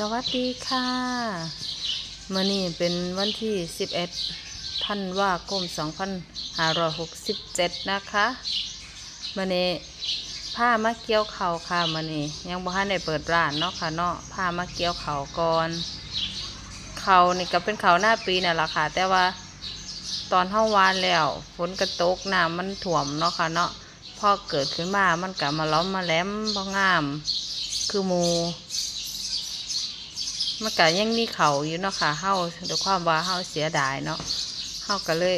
สวัสดีค่ะมื่อนี้เป็นวันที่ 11ธันว่าคม2567 นะคะมื่อนี้ผ้ามาเกี่ยวเข่าค่ะมื่อนี้ยังบ่ทันได้เปิดร้านเนาะค่ะเนาะผ้ามาเกี่ยวเข่าก่อน เขานี่ก็เป็นเขาหน้าปีนั่นแหละค่ะ แต่ว่าตอนเท่าวานแล้วฝนกระตกน้ำมันถ่วมเนาะค่ะเนาะพอเกิดขึ้นมามันก็มาล้อมมาแหลมบ่งาม คือมู มันก็ยังมีเขาอยู่เนาะค่ะเฮาด้วยความว่าเฮาเสียดายเนาะเฮาก็เลย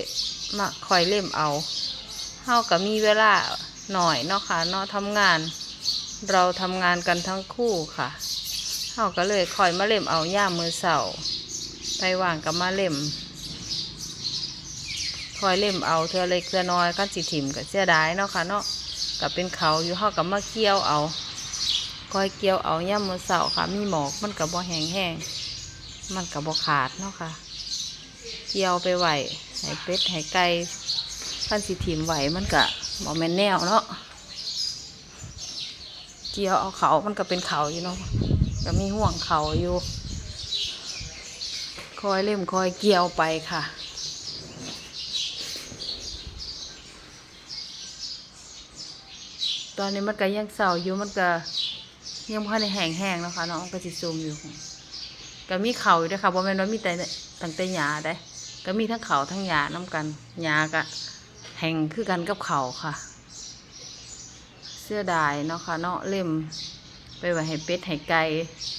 มาคอยเล่มเอาเฮาก็มีเวลาหน่อยเนาะค่ะเนาะทำงาน เราทำงานกันทั้งคู่ค่ะเฮาก็เลยคอยมาเล่มเอาย่ามมือเสาไปว่างกับมาเล่มคอยเล่มเอาเธอเล็กเธอน้อยกันสิถิ่มก็เสียดายเนาะค่ะเนาะก็เป็นเขาอยู่เฮากับมาเกี่ยวเอา คอยเกี่ยวเอาย่ามือเสาค่ะ มีหมอกมันกับบ่แห้งแห้งมันกับบ่ขาดเนาะค่ะ เกี่ยวไปไหวให้เป็ดให้ไก่พันสิถิมไหวมันกะบ่แมนแนวเนาะเกี่ยวเอาเขามันก็เป็นเขาอยู่เนาะก็มีห่วงเขาอยู่ คอยเล่มคอยเกี่ยวไปค่ะตอนนี้มันก็ยังเสาอยู่มันก็ ยังพันในแห้งแห้งๆนะคะนาะมันก็สิซูมอยู่ก็มีเขาอยู่ด้วยค่ะบ่แม่นว่ามีแต่ตั้งแต่หญ้าได้ ก็มีทั้งเขาทั้งหญ้าน้กันหญ้าก็แห้งคือกันกับเขาค่ะ เสื้อดายเนาะค่ะเนาะเล่ม ไปไว้ให้เป็ดให้ไก่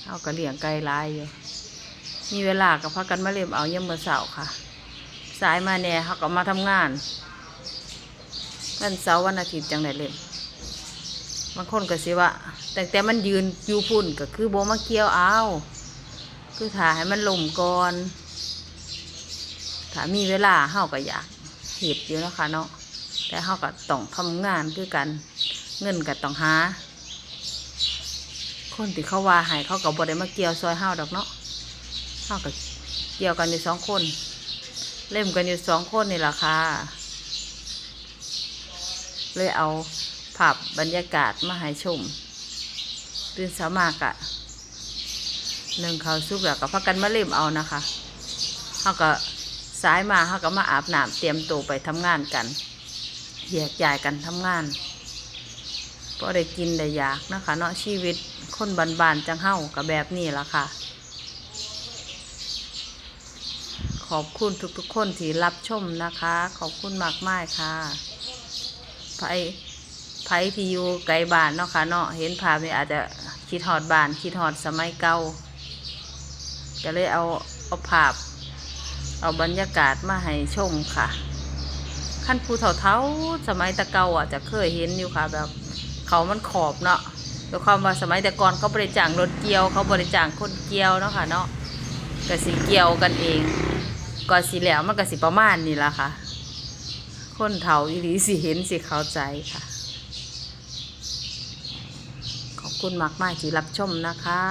เอากระเหลี้ยงไก่ลายอยู่มีเวลาก็พักกันมาเล่มเอาเยี่ยมเมื่อเสาร์ค่ะ สายมาแหน่เขาก็มาทำงานวันเสาร์วันอาทิตย์จังได้เล่ม บางคนก็สิว่าแต่แต่มันยืนอยู่พุ่นก็คือโบมาเกี่ยวเอาคือถ่าให้มันลมก่อนถ้ามีเวลาเฮาก็อยากเห็ดอยู่นะคะเนาะแต่เฮาก็ต้องทำงานคือกันเงินก็ต้องหา คนที่เขาว่าให้เขาก็บ่ได้มาเกี่ยวซอยเฮาดอกเนาะเฮาก็เกี่ยวกันอยู่สองคน เล่มกันอยู่สองคนนี่แหละค่ะเลยเอา ภาพบรรยากาศมาให้ชม ตื่นเช้ามากอะหนึ่งเขาซุปแล้วก็พักกันมาเล่มเอานะคะเขาก็สายมาเขาก็มาอาบน้ำเตรียมตัวไปทำงานกันแยกย้ายกันทำงานพอได้กินได้อยากนะคะเนาะชีวิตคนบานๆจังเฮ้ากับแบบนี้ละค่ะ ขอบคุณทุกๆคนที่รับชมนะคะ ขอบคุณมากมายค่ะไป ไผที่อยู่ไกลบ้านเนาะค่ะเนาะเห็นภาพนี่อาจจะคิดฮอดบ้านคิดฮอดสมัยเก่าก็เลยเอาเอาภาพ เอาบรรยากาศมาให้ชมค่ะขั้นภูเท่าๆสมัยตะเกาอะจะเคยเห็นอยู่ค่ะ แบบเขามันขอบเนาะด้วยความว่าสมัยแต่ก่อนเขาบริจางรถเกียวเขาบริจางคนเกียวเนาะค่ะเนาะก็สิเกียวกันเองก็สิแล้วมันก็สิประมาณนี้ละค่ะ คนเฒ่าอีหลีสิเห็นสิเข้าใจค่ะ ขอบ คุณมากมากที่รับชมนะคะ